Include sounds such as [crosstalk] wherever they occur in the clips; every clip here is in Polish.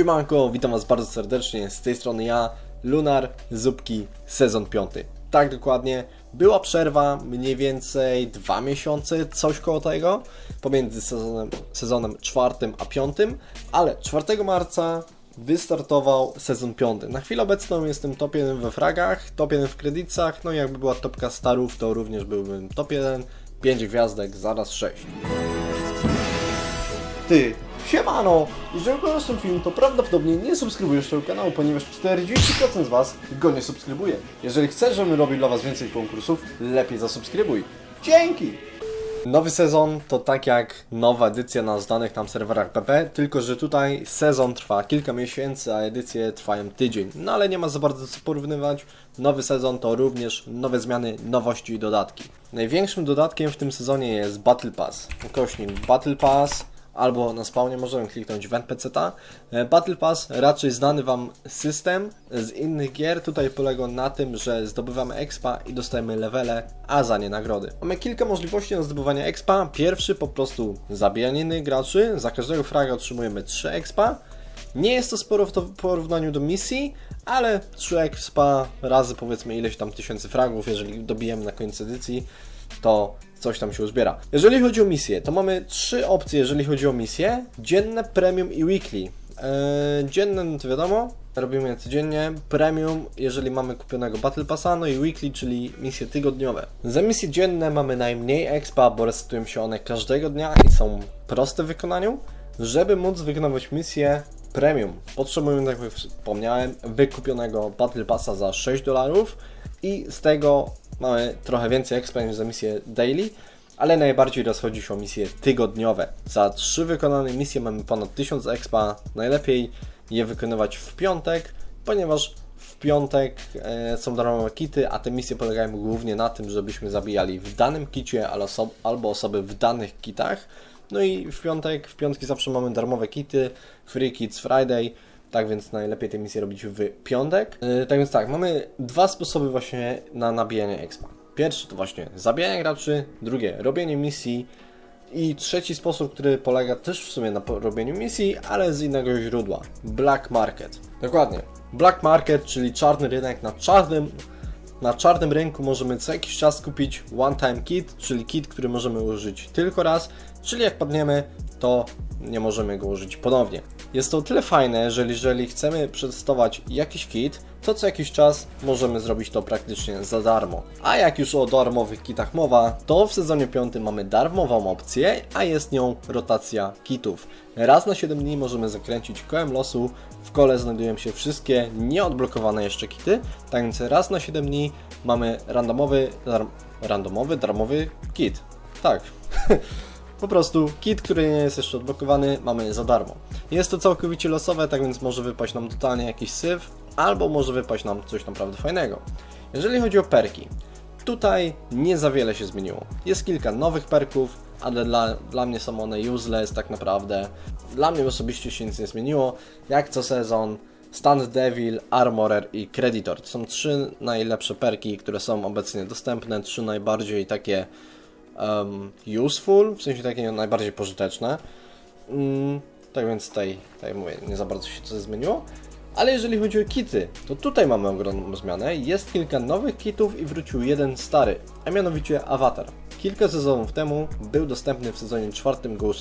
Siemanko, witam was bardzo serdecznie, z tej strony ja, Lunar, Zupki, sezon 5. Tak dokładnie, była przerwa mniej więcej dwa miesiące, coś koło tego, pomiędzy sezonem, sezonem czwartym a piątym, ale 4 marca wystartował sezon 5. Na chwilę obecną jestem top 1 we fragach, top 1 w kredytach, no i jakby była topka starów, to również byłbym top 1, 5 gwiazdek, zaraz 6. Ty, siemano! Jeżeli oglądasz ten film, to prawdopodobnie nie subskrybujesz tego kanału, ponieważ 40% z Was go nie subskrybuje. Jeżeli chcesz, żebym robił dla Was więcej konkursów, lepiej zasubskrybuj. Dzięki! Nowy sezon to tak jak nowa edycja na znanych nam serwerach PP, tylko że tutaj sezon trwa kilka miesięcy, a edycje trwają tydzień. No ale nie ma za bardzo co porównywać. Nowy sezon to również nowe zmiany, nowości i dodatki. Największym dodatkiem w tym sezonie jest Battle Pass. Ukośnik Battle Pass albo na spawnie możemy kliknąć w NPC-ta. E, Battle Pass raczej znany Wam system z innych gier tutaj polegał na tym, że zdobywamy expa i dostajemy levele, a za nie nagrody. Mamy kilka możliwości na zdobywanie expa. Pierwszy po prostu zabijanie innych graczy. Za każdego fraga otrzymujemy 3 expa. Nie jest to sporo w porównaniu do misji, ale 3 expa razy powiedzmy ileś tam tysięcy fragów, jeżeli dobijemy na koniec edycji, to coś tam się uzbiera. Jeżeli chodzi o misję, to mamy trzy opcje, jeżeli chodzi o misję. Dzienne, premium i weekly. Eee, dzienne, no to wiadomo, robimy je codziennie. Premium, jeżeli mamy kupionego Battle Passa, no i weekly, czyli misje tygodniowe. Za misje dzienne mamy najmniej expa, bo resetują się one każdego dnia i są proste w wykonaniu. Żeby móc wykonywać misję premium, potrzebujemy, tak jak wspomniałem, wykupionego Battle Passa za 6 dolarów i z tego mamy trochę więcej expa niż za misje daily, ale najbardziej rozchodzi się o misje tygodniowe. Za 3 wykonane misje mamy ponad 1000 expa. Najlepiej je wykonywać w piątek, ponieważ w piątek e, są darmowe kity, a te misje polegają głównie na tym, żebyśmy zabijali w danym kicie albo osoby w danych kitach. No i w piątek, w piątki zawsze mamy darmowe kity, Free Kids Friday, tak więc najlepiej te misje robić w piątek. Yy, tak więc tak, mamy dwa sposoby właśnie na nabijanie expa. Pierwszy to właśnie zabijanie graczy, drugie robienie misji i trzeci sposób, który polega też w sumie na robieniu misji, ale z innego źródła. Black Market. Dokładnie. Black Market, czyli czarny rynek na czarnym na czarnym rynku możemy co jakiś czas kupić one time kit, czyli kit, który możemy użyć tylko raz, czyli jak padniemy, to nie możemy go użyć ponownie. Jest to tyle fajne, że jeżeli chcemy przetestować jakiś kit, to co jakiś czas możemy zrobić to praktycznie za darmo. A jak już o darmowych kitach mowa, to w sezonie 5 mamy darmową opcję, a jest nią rotacja kitów. Raz na 7 dni możemy zakręcić kołem losu, w kole znajdują się wszystkie nieodblokowane jeszcze kity, tak więc raz na 7 dni mamy randomowy, randomowy, darmowy kit. Tak. [laughs] Po prostu kit, który nie jest jeszcze odblokowany, mamy za darmo. Jest to całkowicie losowe, tak więc może wypaść nam totalnie jakiś syf, albo może wypaść nam coś naprawdę fajnego. Jeżeli chodzi o perki, tutaj nie za wiele się zmieniło. Jest kilka nowych perków, ale dla, dla mnie są one useless tak naprawdę. Dla mnie osobiście się nic nie zmieniło. Jak co sezon, Stand Devil, Armorer i Creditor. To są trzy najlepsze perki, które są obecnie dostępne, trzy najbardziej takie um, useful, w sensie takie najbardziej pożyteczne. Mm, tak więc tutaj, tutaj mówię, nie za bardzo się coś zmieniło. Ale jeżeli chodzi o kity, to tutaj mamy ogromną zmianę. Jest kilka nowych kitów i wrócił jeden stary, a mianowicie Avatar. Kilka sezonów temu był dostępny w sezonie czwartym go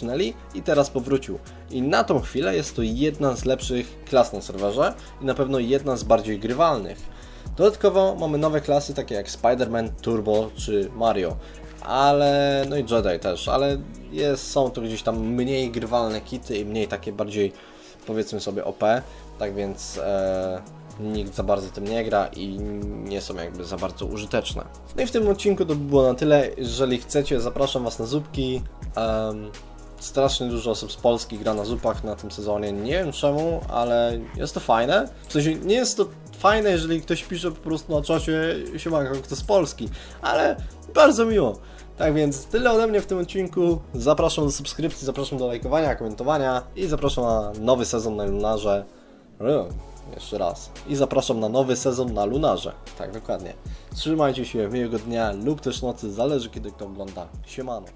i teraz powrócił. I na tą chwilę jest to jedna z lepszych klas na serwerze i na pewno jedna z bardziej grywalnych. Dodatkowo mamy nowe klasy takie jak Spider-Man, Turbo czy Mario. Ale, no i Jedi też, ale jest, są to gdzieś tam mniej grywalne kity i mniej takie bardziej powiedzmy sobie OP, tak więc e, nikt za bardzo tym nie gra i nie są jakby za bardzo użyteczne. No i w tym odcinku to by było na tyle. Jeżeli chcecie, zapraszam Was na zupki. Em, strasznie dużo osób z Polski gra na zupach na tym sezonie. Nie wiem czemu, ale jest to fajne. W sensie nie jest to fajne, jeżeli ktoś pisze po prostu na czacie siemanko, kto z Polski, ale bardzo miło. Tak więc tyle ode mnie w tym odcinku. Zapraszam do subskrypcji, zapraszam do lajkowania, komentowania i zapraszam na nowy sezon na Lunarze. Jeszcze raz. I zapraszam na nowy sezon na Lunarze. Tak, dokładnie. Trzymajcie się, miłego dnia lub też nocy, zależy kiedy kto ogląda. Siemano.